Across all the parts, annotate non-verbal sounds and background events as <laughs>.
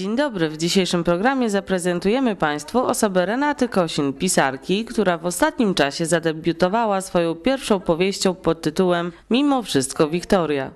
Dzień dobry. W dzisiejszym programie zaprezentujemy Państwu osobę Renaty Kosin, pisarki, która w ostatnim czasie zadebiutowała swoją pierwszą powieścią pod tytułem Mimo wszystko Wiktoria.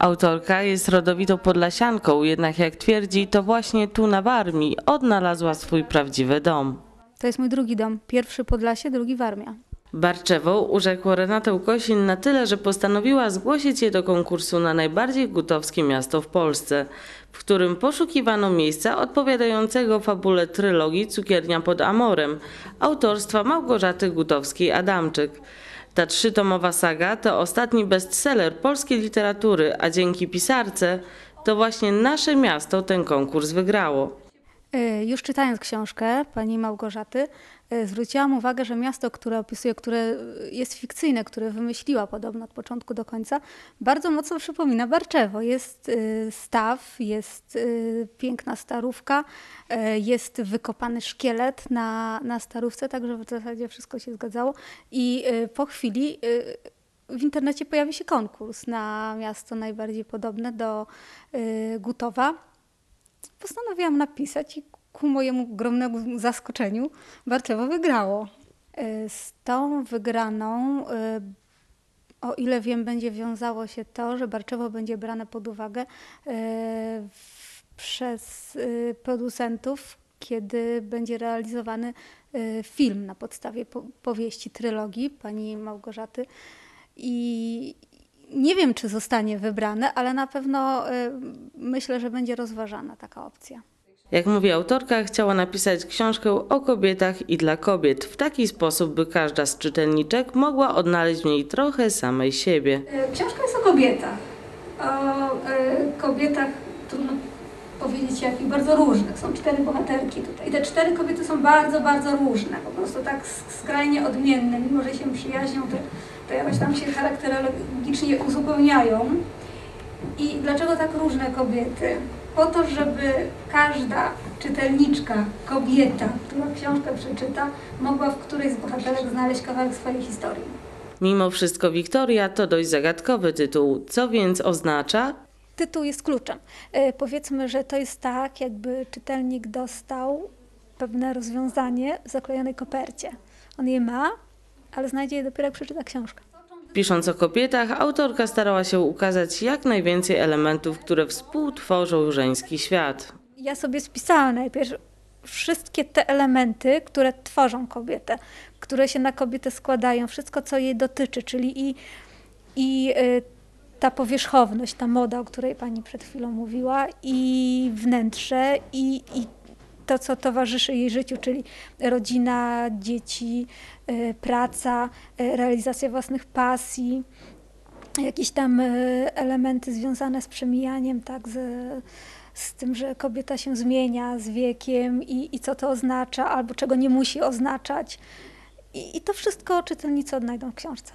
Autorka jest rodowitą podlasianką, jednak jak twierdzi, to właśnie tu na Warmii odnalazła swój prawdziwy dom. To jest mój drugi dom. Pierwszy Podlasie, drugi Warmia. Barczewą urzekło Renatę Kosin na tyle, że postanowiła zgłosić je do konkursu na najbardziej gutowskie miasto w Polsce, w którym poszukiwano miejsca odpowiadającego fabule trylogii Cukiernia pod Amorem autorstwa Małgorzaty Gutowskiej-Adamczyk. Ta trzytomowa saga to ostatni bestseller polskiej literatury, a dzięki pisarce to właśnie nasze miasto ten konkurs wygrało. Y, Już czytając książkę pani Małgorzaty, y, zwróciłam uwagę, że miasto, które opisuje, które y, jest fikcyjne, które wymyśliła podobno od początku do końca, bardzo mocno przypomina Barczewo. Jest staw, jest piękna starówka, jest wykopany szkielet na, na starówce, także w zasadzie wszystko się zgadzało. I po chwili w internecie pojawi się konkurs na miasto najbardziej podobne do Gutowa postanowiłam napisać i ku mojemu ogromnemu zaskoczeniu Barczewo wygrało. Y, Z tą wygraną, y, o ile wiem, będzie wiązało się to, że Barczewo będzie brane pod uwagę w- przez producentów, kiedy będzie realizowany film na podstawie po- powieści trylogii pani Małgorzaty. I nie wiem, czy zostanie wybrane, ale na pewno y, myślę, że będzie rozważana taka opcja. Jak mówi autorka, chciała napisać książkę o kobietach i dla kobiet w taki sposób, by każda z czytelniczek mogła odnaleźć w niej trochę samej siebie. E, Książka jest o kobietach. O e, kobietach, trudno powiedzieć jakich, bardzo różnych. Są cztery bohaterki tutaj. I te cztery kobiety są bardzo, bardzo różne. Po prostu tak skrajnie odmienne. Mimo, że się przyjaźnią, to, to jakoś tam się charakterologicznie uzupełniają. I dlaczego tak różne kobiety? Po to, żeby każda czytelniczka, kobieta, która książkę przeczyta, mogła w którejś z bohaterek znaleźć kawałek swojej historii. Mimo wszystko Wiktoria to dość zagadkowy tytuł, co więc oznacza? Tytuł jest kluczem. E, Powiedzmy, że to jest tak, jakby czytelnik dostał pewne rozwiązanie w zaklejonej kopercie. On je ma, ale znajdzie je dopiero jak przeczyta książkę. Pisząc o kobietach, autorka starała się ukazać jak najwięcej elementów, które współtworzą żeński świat. Ja sobie spisałam najpierw wszystkie te elementy, które tworzą kobietę, które się na kobietę składają, wszystko, co jej dotyczy, czyli i, i y, ta powierzchowność, ta moda, o której pani przed chwilą mówiła, i wnętrze, i, i to, co towarzyszy jej życiu, czyli rodzina, dzieci, y, praca, y, realizacja własnych pasji, jakieś tam y, elementy związane z przemijaniem, tak, z, z tym, że kobieta się zmienia z wiekiem i, i co to oznacza, albo czego nie musi oznaczać. I, I to wszystko czytelnicy odnajdą w książce.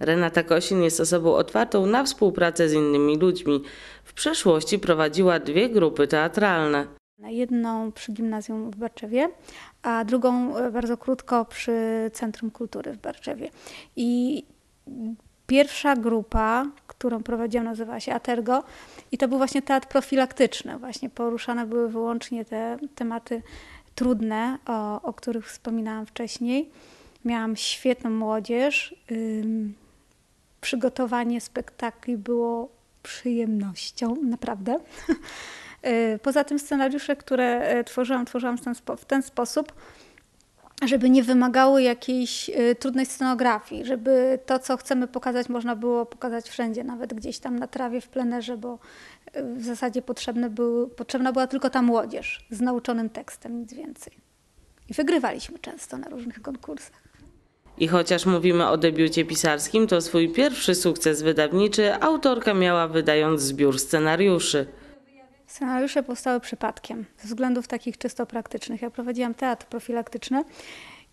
Renata Kosin jest osobą otwartą na współpracę z innymi ludźmi. W przeszłości prowadziła dwie grupy teatralne. Jedną przy gimnazjum w Barczewie, a drugą e, bardzo krótko przy Centrum Kultury w Barczewie. I pierwsza grupa, którą prowadziłam, nazywała się Atergo i to był właśnie teatr profilaktyczny. Właśnie poruszane były wyłącznie te tematy trudne, o, o których wspominałam wcześniej. Miałam świetną młodzież. Przygotowanie spektakli było przyjemnością, naprawdę. <laughs> Y, Poza tym scenariusze, które y, tworzyłam, tworzyłam w ten, spo, w ten sposób, żeby nie wymagały jakiejś y, trudnej scenografii, żeby to, co chcemy pokazać, można było pokazać wszędzie, nawet gdzieś tam na trawie, w plenerze, bo y, w zasadzie był, potrzebna była tylko ta młodzież z nauczonym tekstem, nic więcej. I wygrywaliśmy często na różnych konkursach. I chociaż mówimy o debiucie pisarskim, to swój pierwszy sukces wydawniczy autorka miała wydając zbiór scenariuszy. Scenariusze powstały przypadkiem, ze względów takich czysto praktycznych. Ja prowadziłam teatr profilaktyczny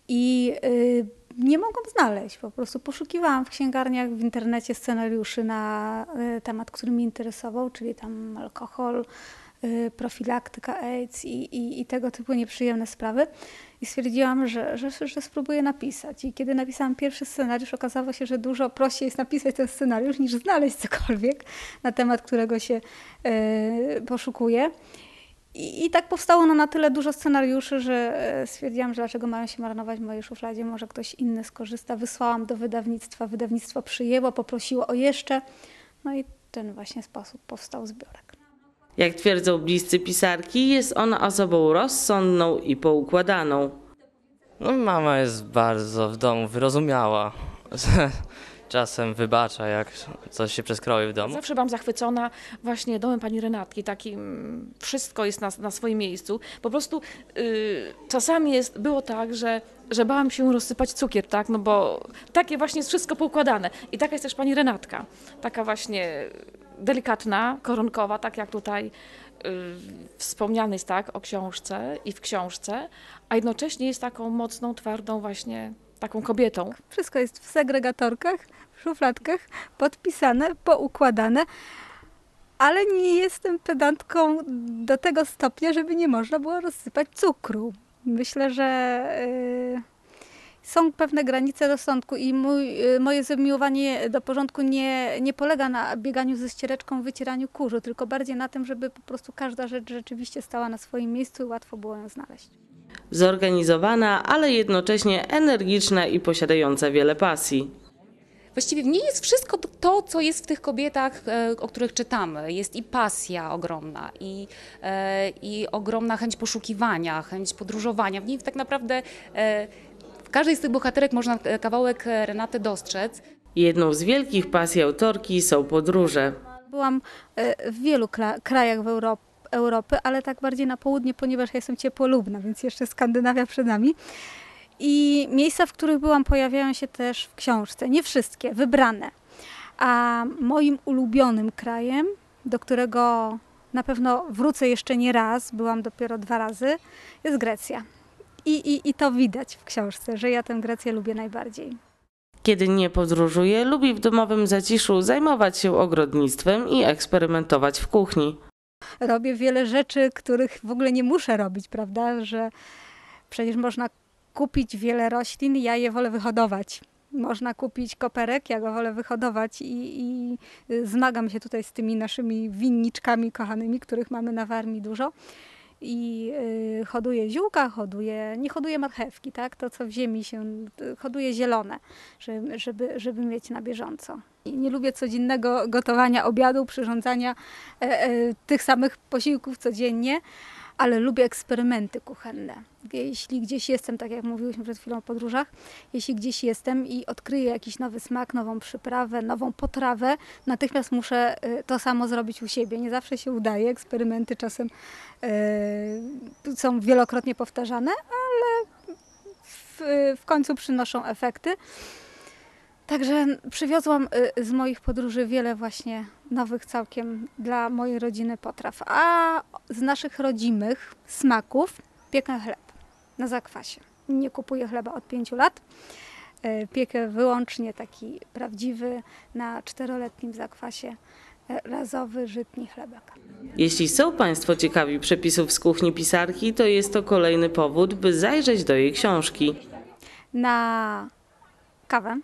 i y, nie mogłam znaleźć. Po prostu poszukiwałam w księgarniach, w internecie scenariuszy na y, temat, który mnie interesował, czyli tam alkohol, profilaktyka AIDS i, i, i tego typu nieprzyjemne sprawy. I stwierdziłam, że, że, że spróbuję napisać. I kiedy napisałam pierwszy scenariusz, okazało się, że dużo prościej jest napisać ten scenariusz niż znaleźć cokolwiek na temat, którego się y, poszukuje. I, I tak powstało no, na tyle dużo scenariuszy, że e, stwierdziłam, że dlaczego mają się marnować w mojej szufladzie, może ktoś inny skorzysta. Wysłałam do wydawnictwa, wydawnictwo przyjęło, poprosiło o jeszcze. No i ten właśnie sposób powstał zbiorek. Jak twierdzą bliscy pisarki, jest ona osobą rozsądną i poukładaną. No, mama jest bardzo w domu wyrozumiała. <laughs> Czasem wybacza, jak coś się przeskroi w domu. Zawsze byłam zachwycona właśnie domem pani Renatki. Takim wszystko jest na, na swoim miejscu. Po prostu y, czasami jest, było tak, że, że bałam się rozsypać cukier, tak? No bo takie właśnie jest wszystko poukładane. I taka jest też pani Renatka. Taka właśnie delikatna, koronkowa, tak jak tutaj y, wspomniany jest tak o książce i w książce, a jednocześnie jest taką mocną, twardą właśnie taką kobietą. Wszystko jest w segregatorkach, w szufladkach, podpisane, poukładane, ale nie jestem pedantką do tego stopnia, żeby nie można było rozsypać cukru. Myślę, że y, są pewne granice rozsądku i mój, y, moje zamiłowanie do porządku nie, nie polega na bieganiu ze ściereczką, wycieraniu kurzu, tylko bardziej na tym, żeby po prostu każda rzecz rzeczywiście stała na swoim miejscu i łatwo było ją znaleźć. Zorganizowana, ale jednocześnie energiczna i posiadająca wiele pasji. Właściwie w niej jest wszystko to- co jest w tych kobietach, e, o których czytamy. Jest i pasja ogromna, i, e, i ogromna chęć poszukiwania, chęć podróżowania. W niej tak naprawdę e, każdej z tych bohaterek można e, kawałek e, Renaty dostrzec. Jedną z wielkich pasji autorki są podróże. Byłam e, w wielu krajach w Europ- Europy, ale tak bardziej na południe, ponieważ ja jestem ciepłolubna, więc jeszcze Skandynawia przed nami. I miejsca, w których byłam, pojawiają się też w książce. Nie wszystkie, wybrane. A moim ulubionym krajem, do którego na pewno wrócę jeszcze nie raz, byłam dopiero dwa razy, jest Grecja. I, i, I to widać w książce, że ja tę Grecję lubię najbardziej. Kiedy nie podróżuje, lubi w domowym zaciszu zajmować się ogrodnictwem i eksperymentować w kuchni. robię wiele rzeczy, których w ogóle nie muszę robić, prawda? Że przecież można kupić wiele roślin, ja je wolę wyhodować. Można kupić koperek, ja go wolę wyhodować i, i y, zmagam się tutaj z tymi naszymi winniczkami kochanymi, których mamy na Warmii dużo. I y, hoduję ziółka, hoduję, nie hoduję marchewki, tak? To, co w ziemi się, y, hoduję zielone, żeby, żeby, żeby mieć na bieżąco. I nie lubię codziennego gotowania obiadu, przyrządzania e, e, tych samych posiłków codziennie, ale lubię eksperymenty kuchenne. Jeśli gdzieś jestem, tak jak mówiłyśmy przed chwilą o podróżach, jeśli gdzieś jestem i odkryję jakiś nowy smak, nową przyprawę, nową potrawę, natychmiast muszę e, to samo zrobić u siebie. Nie zawsze się udaje, eksperymenty czasem e, są wielokrotnie powtarzane, ale w, w końcu przynoszą efekty. Także przywiozłam y, z moich podróży wiele właśnie nowych całkiem dla mojej rodziny potraw. A z naszych rodzimych smaków piekę chleb na zakwasie. Nie kupuję chleba od pięciu lat. Y, Piekę wyłącznie taki prawdziwy na czteroletnim zakwasie y, razowy, żytni chlebek. Jeśli są Państwo ciekawi przepisów z kuchni pisarki, to jest to kolejny powód, by zajrzeć do jej książki. na kawę,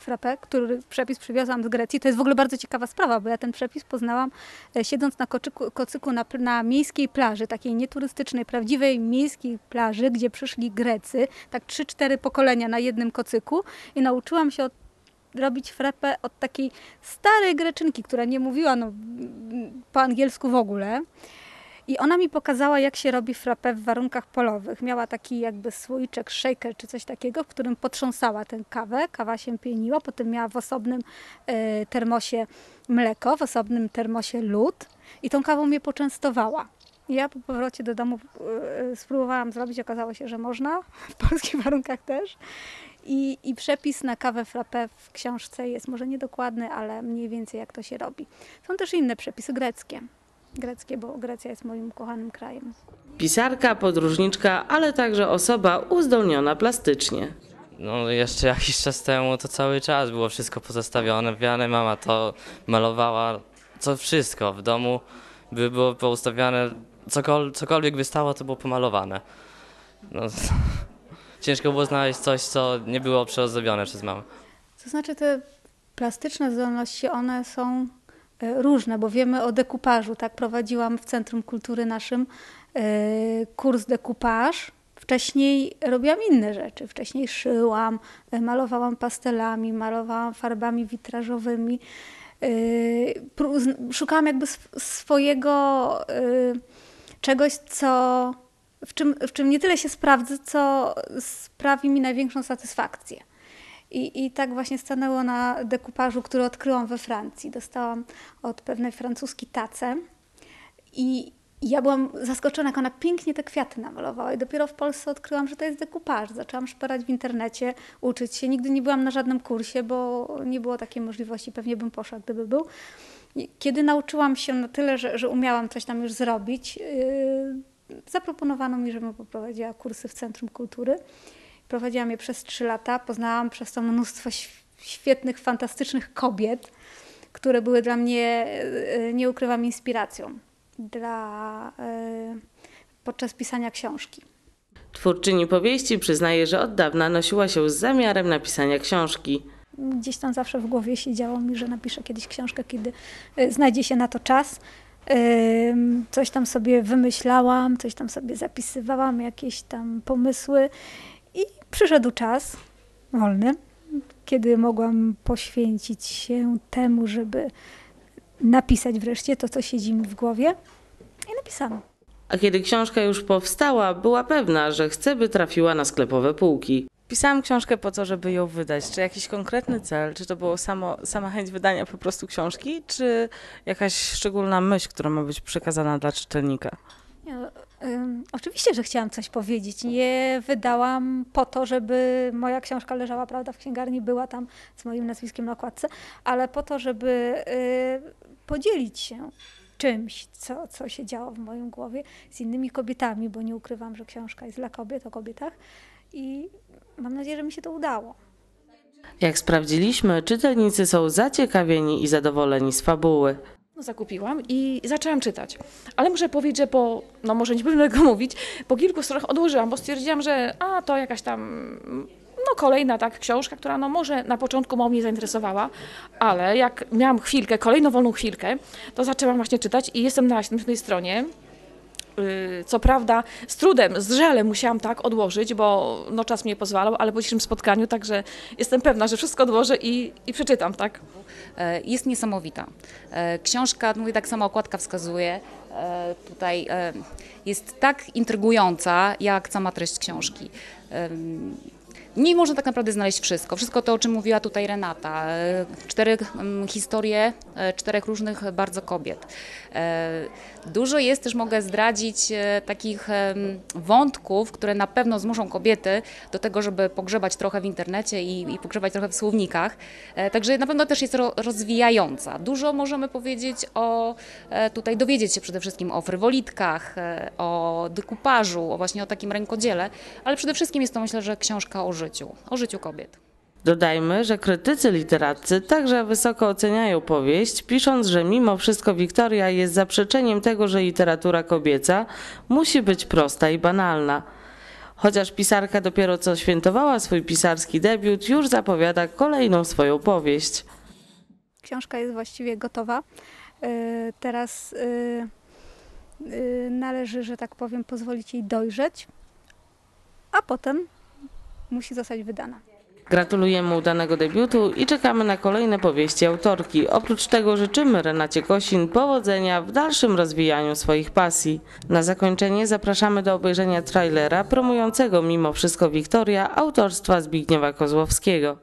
frappé, który przepis przywiozłam z Grecji. To jest w ogóle bardzo ciekawa sprawa, bo ja ten przepis poznałam e, siedząc na koczyku, kocyku na, na miejskiej plaży, takiej nieturystycznej, prawdziwej miejskiej plaży, gdzie przyszli Grecy, tak trzy, cztery pokolenia na jednym kocyku i nauczyłam się od robić frappé od takiej starej greczynki, która nie mówiła no, po angielsku w ogóle. I ona mi pokazała, jak się robi frappé w warunkach polowych. Miała taki jakby słoiczek, shaker czy coś takiego, w którym potrząsała tę kawę. Kawa się pieniła, potem miała w osobnym e, termosie mleko, w osobnym termosie lód i tą kawą mnie poczęstowała. Ja po powrocie do domu e, spróbowałam zrobić, okazało się, że można, w <laughs> polskich warunkach też. I, I przepis na kawę frappé w książce jest może niedokładny, ale mniej więcej jak to się robi. Są też inne przepisy greckie. Greckie, bo Grecja jest moim kochanym krajem. Pisarka, podróżniczka, ale także osoba uzdolniona plastycznie. No jeszcze jakiś czas temu to cały czas było wszystko pozostawione. Wiane mama to malowała, co wszystko w domu. by było poustawiane, cokol, cokolwiek by stało, to było pomalowane. No, <laughs> ciężko było znaleźć coś, co nie było przeozdobione przez mamę. To znaczy te plastyczne zdolności, one są różne, bo wiemy o dekupażu. Tak prowadziłam w Centrum Kultury naszym e, kurs dekupaż. Wcześniej robiłam inne rzeczy. Wcześniej szyłam, e, malowałam pastelami, malowałam farbami witrażowymi. E, Szukałam jakby sw- swojego e, czegoś, co, w, czym, w czym nie tyle się sprawdzę, co sprawi mi największą satysfakcję. I, I tak właśnie stanęło na dekupażu, który odkryłam we Francji. Dostałam od pewnej francuskiej tacę i ja byłam zaskoczona, jak ona pięknie te kwiaty namalowała. I dopiero w Polsce odkryłam, że to jest dekupaż. Zaczęłam szperać w internecie, uczyć się. Nigdy nie byłam na żadnym kursie, bo nie było takiej możliwości. Pewnie bym poszła, gdyby był. Kiedy nauczyłam się na tyle, że, że umiałam coś tam już zrobić, yy, zaproponowano mi, żebym poprowadziła kursy w Centrum Kultury. Prowadziłam je przez trzy lata. Poznałam przez to mnóstwo św- świetnych, fantastycznych kobiet, które były dla mnie, yy, nie ukrywam, inspiracją dla, yy, podczas pisania książki. Twórczyni powieści przyznaje, że od dawna nosiła się z zamiarem napisania książki. Gdzieś tam zawsze w głowie siedziało mi, że napiszę kiedyś książkę, kiedy y, znajdzie się na to czas. Coś tam sobie wymyślałam, coś tam sobie zapisywałam, jakieś tam pomysły i przyszedł czas wolny, kiedy mogłam poświęcić się temu, żeby napisać wreszcie to, co siedzi mi w głowie i napisałam. A kiedy książka już powstała, była pewna, że chce, by trafiła na sklepowe półki. Pisałam książkę po to, żeby ją wydać. Czy jakiś konkretny cel? Czy to było samo, sama chęć wydania po prostu książki, czy jakaś szczególna myśl, która ma być przekazana dla czytelnika? Oczywiście, że chciałam coś powiedzieć. Nie wydałam po to, żeby moja książka leżała prawda, w księgarni, była tam z moim nazwiskiem na okładce, ale po to, żeby y, podzielić się czymś, co, co się działo w moim głowie z innymi kobietami, bo nie ukrywam, że książka jest dla kobiet, o kobietach i mam nadzieję, że mi się to udało. Jak sprawdziliśmy, czytelnicy są zaciekawieni i zadowoleni z fabuły. No, zakupiłam i zaczęłam czytać. Ale muszę powiedzieć, że po, no może nie będę tego mówić, po kilku stronach odłożyłam, bo stwierdziłam, że a to jakaś tam, no kolejna tak książka, która no może na początku mało mnie zainteresowała, ale jak miałam chwilkę, kolejną wolną chwilkę, to zaczęłam właśnie czytać i jestem na następnej stronie. Yy, Co prawda z trudem, z żalem musiałam tak odłożyć, bo no, czas mnie pozwalał, ale po dzisiejszym spotkaniu, także jestem pewna, że wszystko odłożę i, i przeczytam, tak? E, jest niesamowita. E, Książka, mówię tak samo okładka wskazuje, e, tutaj jest tak intrygująca, jak sama treść książki. W niej można tak naprawdę znaleźć wszystko. Wszystko to, o czym mówiła tutaj Renata. E, Cztery mm, historie, e, czterech różnych bardzo kobiet. E, Dużo jest też, mogę zdradzić, takich wątków, które na pewno zmuszą kobiety do tego, żeby pogrzebać trochę w internecie i, i pogrzebać trochę w słownikach. Także na pewno też jest ro, rozwijająca. Dużo możemy powiedzieć o, tutaj dowiedzieć się przede wszystkim o frywolitkach, o dekupażu, o właśnie o takim rękodziele, ale przede wszystkim jest to myślę, że książka o życiu, o życiu kobiet. Dodajmy, że krytycy literaccy także wysoko oceniają powieść, pisząc, że mimo wszystko Wiktoria jest zaprzeczeniem tego, że literatura kobieca musi być prosta i banalna. Chociaż pisarka dopiero co świętowała swój pisarski debiut, już zapowiada kolejną swoją powieść. Książka jest właściwie gotowa. Y, Teraz y, y, należy, że tak powiem, pozwolić jej dojrzeć, a potem musi zostać wydana. Gratulujemy udanego debiutu i czekamy na kolejne powieści autorki. Oprócz tego życzymy Renacie Kosin powodzenia w dalszym rozwijaniu swoich pasji. Na zakończenie zapraszamy do obejrzenia trailera promującego mimo wszystko Wiktoria autorstwa Zbigniewa Kozłowskiego.